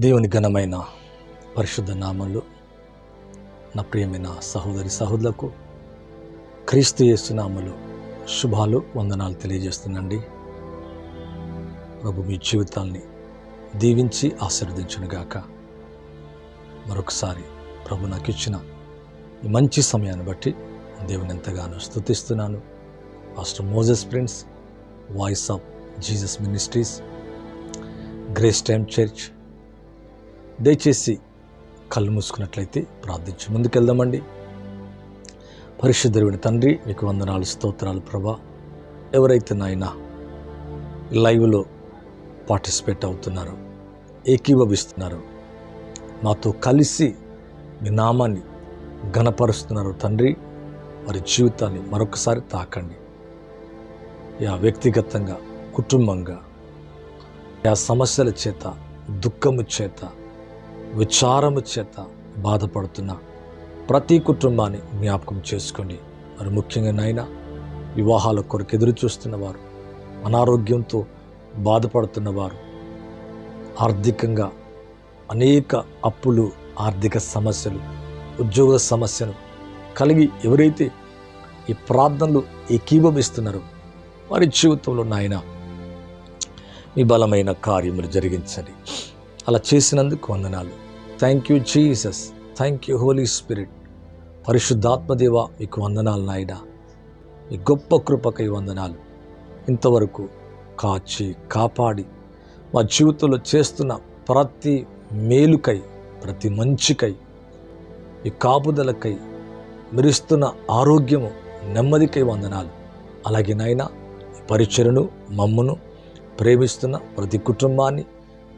దేవుని ఘనమైన పరిశుద్ధ నామంలో నా ప్రియమైన సహోదరి సహోదరులకు క్రీస్తు యేసునామలు శుభాలు వందనాలు తెలియజేస్తున్నండి ప్రభు మీ జీవితాల్ని దీవించి ఆశీర్వదించునుగాక. మరొకసారి ప్రభు నాకు ఇచ్చిన ఈ మంచి సమయాన్ని బట్టి దేవుని ఎంతగానో స్తుతిస్తున్నాను. Pastor Moses Prince voice of Jesus ministries grace time church దయచేసి కళ్ళు మూసుకున్నట్లయితే ప్రార్థించి ముందుకెళ్దామండి. పరిశుద్ధుడిని తండ్రి నీకు వందనాలు స్తోత్రాలు ప్రభా. ఎవరైతే నాయన లైవ్లో పార్టిసిపేట్ అవుతున్నారో ఏకీభవిస్తున్నారో మాతో కలిసి మీ నామాన్ని ఘనపరుస్తున్నారు తండ్రి వారి జీవితాన్ని మరొకసారి తాకండి. యా వ్యక్తిగతంగా కుటుంబంగా యా సమస్యల చేత దుఃఖము చేత విచారము చేత బాధపడుతున్న ప్రతి కుటుంబాన్ని జ్ఞాపకం చేసుకోండి. మరి ముఖ్యంగా నాయన వివాహాల కొరకు ఎదురు చూస్తున్నవారు అనారోగ్యంతో బాధపడుతున్నవారు ఆర్థికంగా అనేక అప్పులు ఆర్థిక సమస్యలు ఉద్యోగ సమస్యలు కలిగి ఎవరైతే ఈ ప్రార్థనలు ఏకీభవిస్తున్నారో వారి జీవితంలో నాయన మీ బలమైన కార్యములు జరిగించండి. అలా చేసినందుకు వందనాలు. Thank you Jesus thank you Holy Spirit పరిశుద్ధాత్మదేవ మీకు వందనాలు నాయన. మీ గొప్ప కృపకై వందనాలు. ఇంతవరకు కాచి కాపాడి మా జీవితంలో చేస్తున్న ప్రతి మేలుకై ప్రతి మంచికై ఈ కాపుదలకై మెరుస్తున్న ఆరోగ్యము నెమ్మదికై వందనాలు. అలాగే నాయన ఈ పరిచయను మమ్మును ప్రేమిస్తున్న ప్రతి కుటుంబాన్ని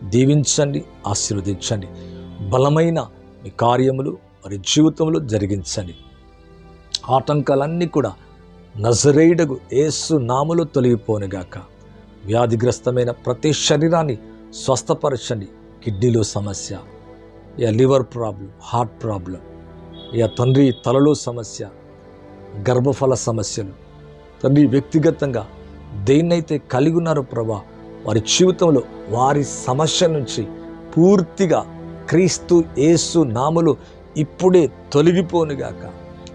దీవించండి ఆశీర్వదించండి. బలమైన మీ కార్యములు మరి జీవితంలో జరిగించండి. ఆటంకాలన్నీ కూడా నజరేయుడగు ఏసు నాములు తొలగిపోనుగాక. వ్యాధిగ్రస్తమైన ప్రతి శరీరాన్ని స్వస్థపరచండి. కిడ్నీలో సమస్య ఇక లివర్ ప్రాబ్లం హార్ట్ ప్రాబ్లం ఇక తండ్రి తలలో సమస్య గర్భఫల సమస్యలు తండ్రి వ్యక్తిగతంగా దేన్నైతే కలిగి ఉన్నారో ప్రభా వారి జీవితంలో వారి సమస్య నుంచి పూర్తిగా క్రీస్తు యేసు నాములు ఇప్పుడే తొలగిపోనుగాక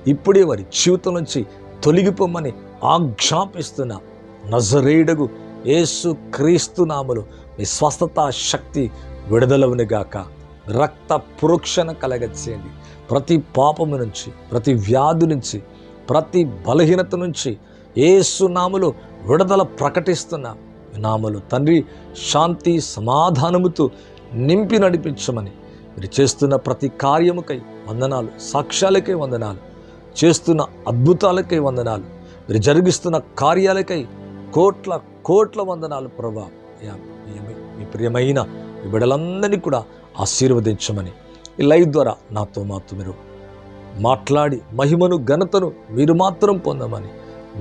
ఇప్పుడే వారి జీవితం నుంచి తొలగిపోమని ఆజ్ఞాపిస్తున్న నజరేడగు యేసు క్రీస్తు నామలు మీ స్వస్థత శక్తి విడుదలవునిగాక రక్త పురోక్షణ కలగచేయండి ప్రతి పాపము నుంచి ప్రతి వ్యాధి నుంచి ప్రతి బలహీనత నుంచి ఏసునాములు విడుదల ప్రకటిస్తున్న నామలు తండ్రి శాంతి సమాధానముతో నింపి నడిపించమని. మీరు చేస్తున్న ప్రతి కార్యముకై వందనాలు సాక్ష్యాలకై వందనాలు చేస్తున్న అద్భుతాలకై వందనాలు మీరు జరిగిస్తున్న కార్యాలకై కోట్ల కోట్ల వందనాలు ప్రభా. యా, మీ- ప్రియమైన మీ బిడలందరినీ కూడా ఆశీర్వదించమని. ఈ లైవ్ ద్వారా నాతో మాతో మీరు మాట్లాడి మహిమను ఘనతను మీరు మాత్రం పొందమని.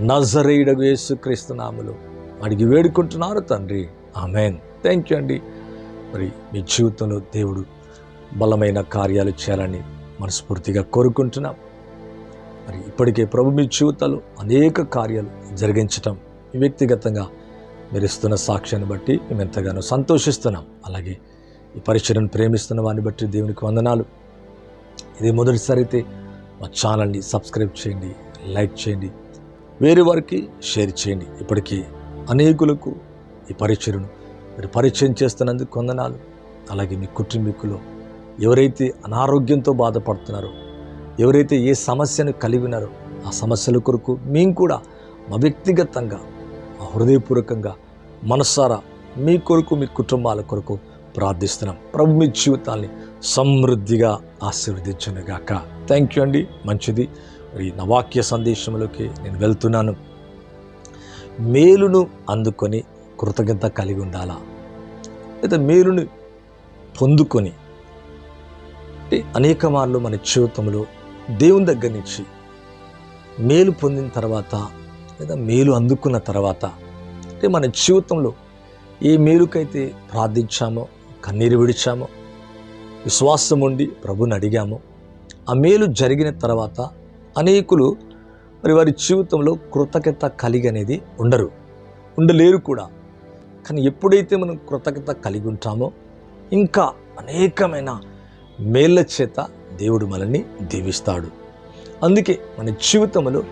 నజరేయుడగు యేసుక్రీస్తు నామలు అడిగి వేడుకుంటున్నారు తండ్రి. ఆమెన్. థ్యాంక్ యూ అండి. మరి మీ జీవితంలో దేవుడు బలమైన కార్యాలు చేయాలని మనస్ఫూర్తిగా కోరుకుంటున్నాం. మరి ఇప్పటికే ప్రభు మీ జీవితాలు అనేక కార్యాలు జరిగించటం వ్యక్తిగతంగా మీరు ఇస్తున్న సాక్ష్యాన్ని బట్టి మేము ఎంతగానో సంతోషిస్తున్నాం. అలాగే ఈ పరిచయను ప్రేమిస్తున్న వారిని బట్టి దేవునికి వందనాలు. ఇది మొదటిసారి అయితే మా ఛానల్ని సబ్స్క్రైబ్ చేయండి లైక్ చేయండి వేరే వారికి షేర్ చేయండి. ఇప్పటికీ అనేకులకు ఈ పరిచయను మీరు పరిచయం చేస్తున్నందుకు కొందనాలు అలాగే మీ కుటుంబీకులు ఎవరైతే అనారోగ్యంతో బాధపడుతున్నారో ఎవరైతే ఏ సమస్యను కలిగి ఉన్నారో ఆ సమస్యల కొరకు మేము కూడా మా వ్యక్తిగతంగా మా హృదయపూర్వకంగా మనసారా మీ కొరకు మీ కుటుంబాల కొరకు ప్రార్థిస్తున్నాం. ప్రభు మీ జీవితాన్ని సమృద్ధిగా ఆశీర్వదించునుగాక. థ్యాంక్ యూ అండి. మంచిది. మరి నా వాక్య సందేశంలోకి నేను వెళ్తున్నాను. మేలును అందుకొని కృతజ్ఞత కలిగి ఉండాలా? లేదా మేలును పొందుకొని అనేక మార్లు మన జీవితంలో దేవుని దగ్గర నుంచి మేలు పొందిన తర్వాత లేదా మేలు అందుకున్న తర్వాత అంటే మన జీవితంలో ఏ మేలుకైతే ప్రార్థించామో కన్నీరు విడిచామో విశ్వాసం ఉండి ప్రభుని అడిగామో ఆ మేలు జరిగిన తర్వాత అనేకులు మరి వారి జీవితంలో కృతజ్ఞత కలిగి అనేది ఉండరు ఉండలేరు కూడా. కానీ ఎప్పుడైతే మనం కృతజ్ఞత కలిగి ఉంటామో ఇంకా అనేకమైన మేళ్ళ చేత దేవుడు మనల్ని దీవిస్తాడు. అందుకే మన జీవితంలో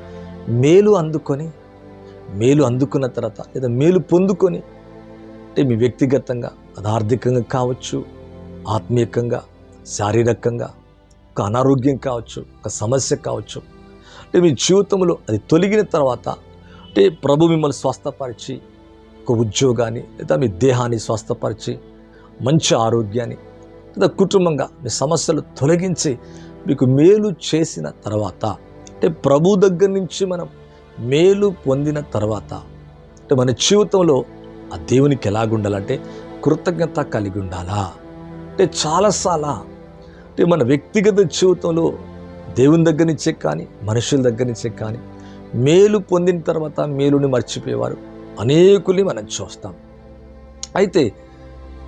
మేలు అందుకొని మేలు అందుకున్న తర్వాత లేదా మేలు పొందుకొని అంటే మీ వ్యక్తిగతంగా అది ఆర్థికంగా కావచ్చు ఆత్మీయకంగా శారీరకంగా ఒక అనారోగ్యం కావచ్చు ఒక సమస్య కావచ్చు అంటే మీ జీవితంలో అది తొలగిన తర్వాత అంటే ప్రభు మిమ్మల్ని స్వస్థపరిచి ఒక ఉద్యోగాన్ని లేదా మీ దేహాన్ని స్వస్థపరిచి మంచి ఆరోగ్యాన్ని లేదా కుటుంబంగా మీ సమస్యలు తొలగించి మీకు మేలు చేసిన తర్వాత అంటే ప్రభు దగ్గర నుంచి మనం మేలు పొందిన తర్వాత అంటే మన జీవితంలో ఆ దేవునికి ఎలాగుండాలంటే కృతజ్ఞత కలిగి ఉండాలా? అంటే చాలాసార్లు అంటే మన వ్యక్తిగత జీవితంలో దేవుని దగ్గర నుంచే కానీ మనుషుల దగ్గర నుంచే కానీ మేలు పొందిన తర్వాత మేలుని మర్చిపోయేవారు. అనేకుల్ని మనం చూస్తాం. అయితే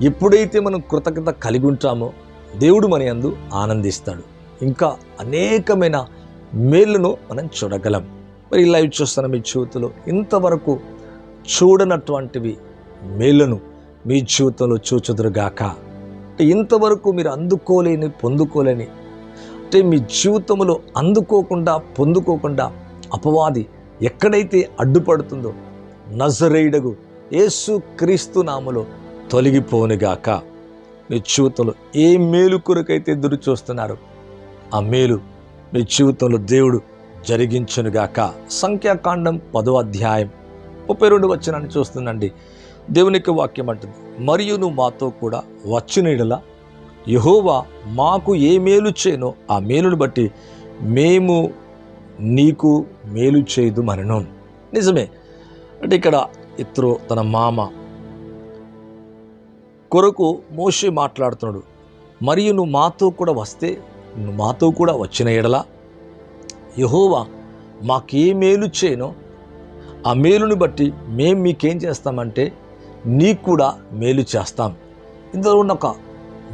ఎప్పుడైతే మనం కృతజ్ఞత కలిగి ఉంటామో దేవుడు మన యందు ఆనందిస్తాడు. ఇంకా అనేకమైన మేలును మనం చూడగలం. మరి లైవ్ చూస్తున్న మీ జీవితంలో ఇంతవరకు చూడనటువంటివి మేలును మీ జీవితంలో చూచుదురుగాక. అంటే ఇంతవరకు మీరు అందుకోలేని పొందుకోలేని అంటే మీ జీవితంలో అందుకోకుండా పొందుకోకుండా అపవాది ఎక్కడైతే అడ్డుపడుతుందో నజరేయుడగు యేసు క్రీస్తు నామలో తొలగిపోనుగాక మీ జీవితంలో ఏ మేలు కొరకైతే ఎదురు చూస్తున్నారు ఆ మేలు మీ జీవితంలో దేవుడు జరిగించునుగాక సంఖ్యాకాండం పదో అధ్యాయం ముప్పై రెండు వచ్చినాన్ని చూస్తుందండి దేవునికి వాక్యం అంటుంది మరియు నువ్వు మాతో కూడా వచ్చిన యహోవా మాకు ఏ మేలు చేయనో ఆ మేలును బట్టి మేము నీకు మేలు చేయదు మరణం నిజమే. అంటే ఇక్కడ ఇతరు తన మామ కొరకు మోషే మాట్లాడుతున్నాడు. మరియు నువ్వు మాతో కూడా వస్తే నువ్వు మాతో కూడా వచ్చిన ఎడల యహోవా మాకే మేలు చేయనో ఆ మేలుని బట్టి మేము మీకేం చేస్తామంటే నీకు కూడా మేలు చేస్తాం. ఇందులో ఉన్న ఒక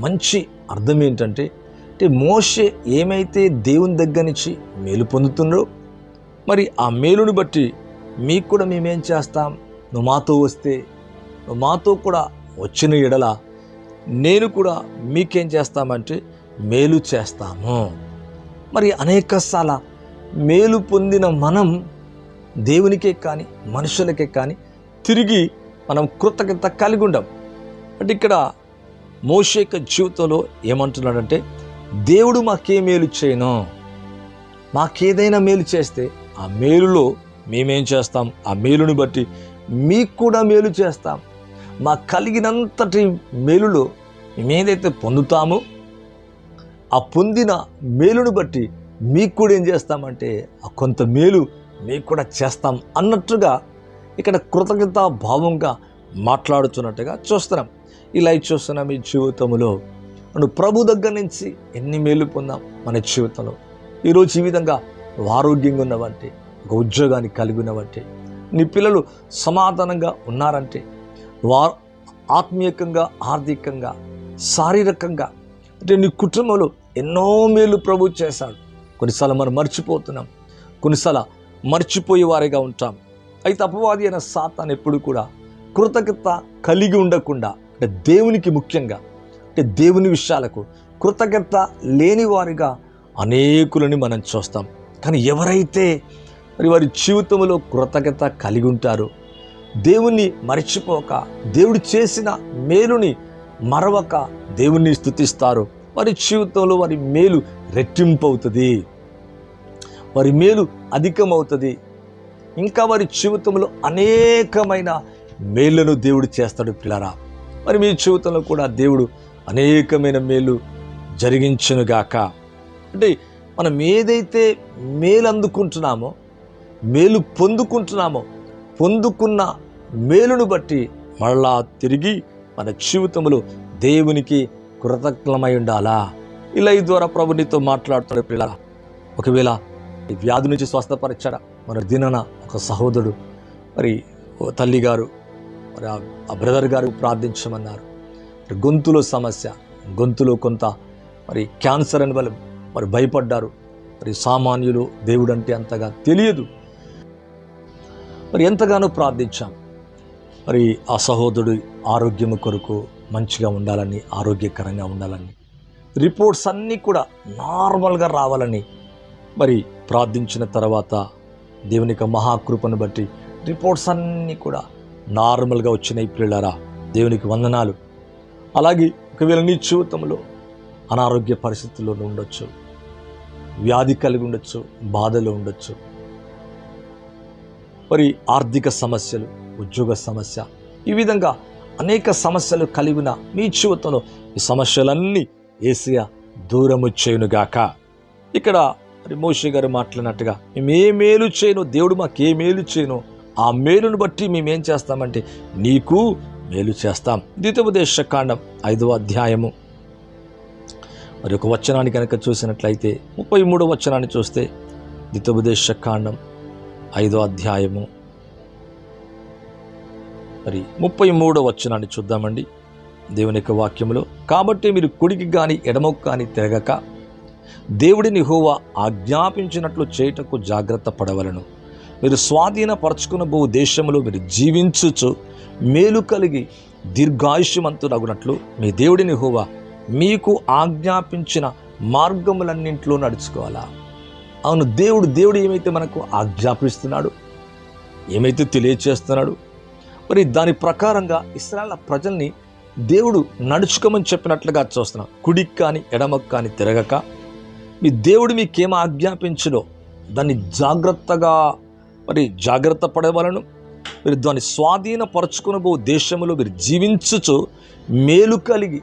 మంచి అర్థం ఏంటంటే అంటే మోషే ఏమైతే దేవుని దగ్గర నుంచి మేలు పొందుతున్నారో మరి ఆ మేలుని బట్టి మీకు కూడా మేమేం చేస్తాం? నువ్వు మాతో వస్తే నువ్వు మాతో కూడా వచ్చిన ఎడల నేను కూడా మీకేం చేస్తామంటే మేలు చేస్తాము. మరి అనేకసార్ల మేలు పొందిన మనం దేవునికే కానీ మనుషులకే కానీ తిరిగి మనం కృతజ్ఞత కలిగి ఉండం. అంటే ఇక్కడ మోషేక జీవితంలో ఏమంటున్నాడంటే దేవుడు మాకే మేలు చేయను. మాకేదైనా మేలు చేస్తే ఆ మేలులో మేమేం చేస్తాం? ఆ మేలుని బట్టి మీకు కూడా మేలు చేస్తాం. మా కలిగినంతటి మేలులో మేమేదైతే పొందుతామో ఆ పొందిన మేలును బట్టి మీకు కూడా ఏం చేస్తామంటే ఆ కొంత మేలు మీకు కూడా చేస్తాం అన్నట్టుగా ఇక్కడ కృతజ్ఞతా భావంగా మాట్లాడుతున్నట్టుగా చూస్తున్నాం. ఇలా చూస్తున్న మీ జీవితంలో. నువ్వు ప్రభు దగ్గర నుంచి ఎన్ని మేలు పొందాం మన జీవితంలో. ఈరోజు ఈ విధంగా నువ్వు ఆరోగ్యంగా ఉన్నవంటే ఒక ఉద్యోగాన్ని కలిగి ఉన్నవంటే నీ పిల్లలు సమాధానంగా ఉన్నారంటే వారు ఆత్మీయకంగా ఆర్థికంగా శారీరకంగా అంటే నీ కుటుంబంలో ఎన్నో మేలు ప్రభు చేశాడు. కొన్నిసార్లు మనం మర్చిపోతున్నాం. కొన్నిసార్లు మర్చిపోయే వారిగా ఉంటాం. అయితే అపవాది అయిన సాతాన్ ఎప్పుడు కూడా కృతజ్ఞత కలిగి ఉండకుండా అంటే దేవునికి ముఖ్యంగా అంటే దేవుని విషయాలకు కృతజ్ఞత లేని వారిగా అనేకులని మనం చూస్తాం. కానీ ఎవరైతే మరి వారి జీవితంలో కృతజ్ఞత కలిగి ఉంటారో దేవుణ్ణి మర్చిపోక దేవుడు చేసిన మేలుని మరవక దేవుణ్ణి స్థుతిస్తారు వారి జీవితంలో వారి మేలు రెట్టింపవుతుంది. వారి మేలు అధికమవుతుంది. ఇంకా వారి జీవితంలో అనేకమైన మేళ్ళను దేవుడు చేస్తాడు పిల్లరా. మరి మీ జీవితంలో కూడా దేవుడు అనేకమైన మేలు జరిగించునుగాక. అంటే మనం ఏదైతే మేలు అందుకుంటున్నామో మేలు పొందుకుంటున్నామో పొందుకున్న మేలును బట్టి మళ్ళా తిరిగి మన జీవితంలో దేవునికి కృతజ్ఞమై ఉండాలా? ఇలా ఈ ద్వారా ప్రభు నీతో మాట్లాడుతాడు పిల్ల ఒకవేళ ఈ వ్యాధి నుంచి స్వస్థపరిచాడా? మన దినన ఒక సహోదరుడు మరి ఓ మరి ఆ- బ్రదర్ గారు ప్రార్థించమన్నారు. మరి గొంతులో సమస్య గొంతులో కొంత మరి క్యాన్సర్ అని వాళ్ళు మరి భయపడ్డారు. మరి సామాన్యులు దేవుడు అంటే అంతగా తెలియదు. మరి ఎంతగానో ప్రార్థించాం. మరి ఆ సహోదరుడు ఆరోగ్యము కొరకు మంచిగా ఉండాలని ఆరోగ్యకరంగా ఉండాలని రిపోర్ట్స్ అన్నీ కూడా నార్మల్గా రావాలని మరి ప్రార్థించిన తర్వాత దేవుని యొక్క మహాకృపను బట్టి రిపోర్ట్స్ అన్నీ కూడా నార్మల్గా వచ్చినాయి పిల్లలారా దేవునికి వందనాలు. అలాగే ఒకవేళ నీ జీవితంలో అనారోగ్య పరిస్థితుల్లో ఉండొచ్చు వ్యాధి కలిగి ఉండొచ్చు బాధలు ఉండొచ్చు. మరి ఆర్థిక సమస్యలు ఉద్యోగ సమస్య ఈ విధంగా అనేక సమస్యలు కలిగిన మీ జీవితంలో ఈ సమస్యలన్నీ ఏసియా దూరము చేయునుగాక ఇక్కడ మరి మోషి గారు మాట్లాడినట్టుగా మేము ఏ మేలు చేయను? దేవుడు మాకు ఏ మేలు చేయను? ఆ మేలును బట్టి మేమేం చేస్తామంటే నీకు మేలు చేస్తాం. ద్వితోపదేశ కాండం ఐదవ అధ్యాయము. మరి ఒక వచనాన్ని కనుక చూసినట్లయితే ముప్పై మూడో వచనాన్ని చూస్తే ద్వితోపదేశ కాండం ఐదో అధ్యాయము. మరి ముప్పై మూడో వచనాన్ని చూద్దామండి. దేవుని యొక్క వాక్యములో కాబట్టి మీరు కుడికి కానీ ఎడమకు కానీ తిరగక దేవుడిని హోవా ఆజ్ఞాపించినట్లు చేయుటకు జాగ్రత్త పడవలను. మీరు స్వాధీనపరచుకున్న భూ దేశంలో మీరు జీవించుచు మేలు కలిగి దీర్ఘాయుష్యమంతుడగునట్లు మీ దేవుడిని హోవా మీకు ఆజ్ఞాపించిన మార్గములన్నింటిలో నడుచుకోవాలా? అవును దేవుడు దేవుడు ఏమైతే మనకు ఆజ్ఞాపిస్తున్నాడు ఏమైతే తెలియచేస్తున్నాడు మరి దాని ప్రకారంగా ఇస్రాయల్ ప్రజల్ని దేవుడు నడుచుకోమని చెప్పినట్లుగా చూస్తున్నాం. కుడికి కానీ ఎడమకు కానీ తిరగక మీ దేవుడు మీకేం ఆజ్ఞాపించడో దాన్ని జాగ్రత్తగా మరి జాగ్రత్త పడవలను మీరు దాన్ని స్వాధీనపరచుకునబో దేశంలో మీరు జీవించుచు మేలు కలిగి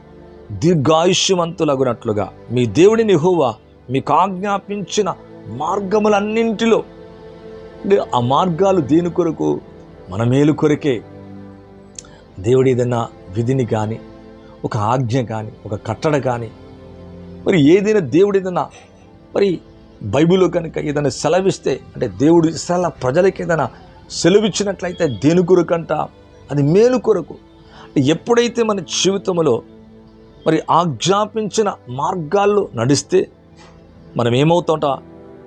దీర్ఘాయుష్యవంతులగునట్లుగా మీ దేవుడిని హోవా మీకు ఆజ్ఞాపించిన మార్గములన్నింటిలో ఆ మార్గాలు దేని కొరకు? మన మేలు కొరకే. దేవుడు ఏదైనా విధిని కానీ ఒక ఆజ్ఞ కానీ ఒక కట్టడ కానీ మరి ఏదైనా దేవుడు ఏదైనా మరి బైబిల్లో కనుక ఏదైనా సెలవిస్తే అంటే దేవుడు ఇస్రాల ప్రజలకి ఏదైనా సెలవిచ్చినట్లయితే దేని కొరకంట? అది మేలు కొరకు. ఎప్పుడైతే మన జీవితంలో మరి ఆజ్ఞాపించిన మార్గాల్లో నడిస్తే మనం ఏమవుతామట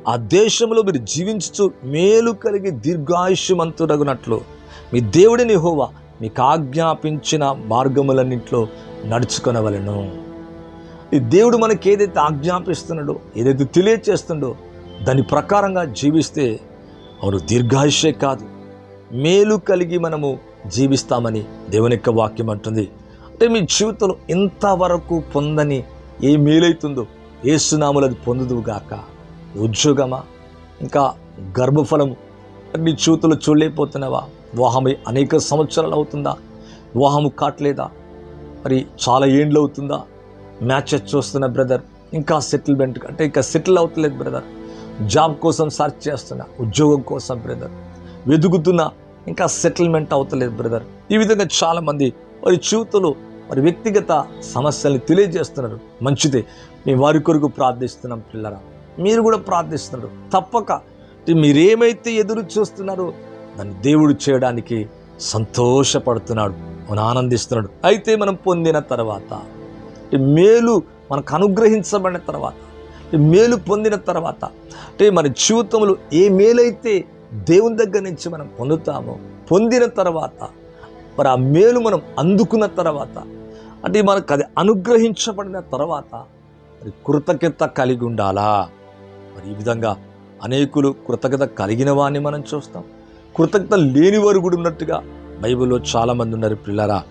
ఆ దేశంలో మీరు జీవించుతూ మేలు కలిగి దీర్ఘాయుష్యమంతుడగునట్లు మీ దేవుడిని హోవా మీకు ఆజ్ఞాపించిన మార్గములన్నింటిలో నడుచుకొనవలను. ఈ దేవుడు మనకి ఏదైతే ఆజ్ఞాపిస్తున్నాడో ఏదైతే తెలియచేస్తుండో దాని ప్రకారంగా జీవిస్తే అవును దీర్ఘాయుషే కాదు. మేలు కలిగి మనము జీవిస్తామని దేవుని యొక్క వాక్యం అంటుంది. అంటే మీ జీవితంలో ఇంతవరకు పొందని ఏ మేలైతుందో ఏ సునాములు అది పొందుదుగాక ఉద్యోగమా? ఇంకా గర్భఫలము నీ జీవితంలో చూడలేకపోతున్నావా? వివాహం అనేక సంవత్సరాలు అవుతుందా? వివాహము కావట్లేదా మరి చాలా ఏండ్లు అవుతుందా మ్యాచెస్ చూస్తున్న బ్రదర్ ఇంకా సెటిల్మెంట్ అంటే ఇంకా సెటిల్ అవుతలేదు బ్రదర్. జాబ్ కోసం సర్చ్ చేస్తున్నా ఉద్యోగం కోసం బ్రదర్. వెతుకుతున్నా ఇంకా సెటిల్మెంట్ అవుతలేదు బ్రదర్. ఈ విధంగా చాలామంది వారి జీవితంలో వారి వ్యక్తిగత సమస్యల్ని తెలియజేస్తున్నారు. మంచిదే మేము వారి కొరకు ప్రార్థిస్తున్నాం పిల్లరా. మీరు కూడా ప్రార్థిస్తున్నారు. తప్పక మీరేమైతే ఎదురు చూస్తున్నారో దాన్ని దేవుడు చేయడానికి సంతోషపడుతున్నాడు మనం ఆనందిస్తున్నాడు. అయితే మనం పొందిన తర్వాత అంటే మేలు మనకు అనుగ్రహించబడిన తర్వాత మేలు పొందిన తర్వాత అంటే మన జీవితంలో ఏ మేలైతే దేవుని దగ్గర నుంచి మనం పొందుతామో పొందిన తర్వాత మరి ఆ మేలు మనం అందుకున్న తర్వాత అంటే మనకు అది అనుగ్రహించబడిన తర్వాత మరి కృతజ్ఞత కలిగి ఉండాలా? మరి ఈ విధంగా అనేకులు కృతజ్ఞత కలిగిన వాడిని మనం చూస్తాం. కృతజ్ఞత లేని వారు కూడా ఉన్నట్టుగా బైబిల్లో చాలామంది ఉన్నారు పిల్లరా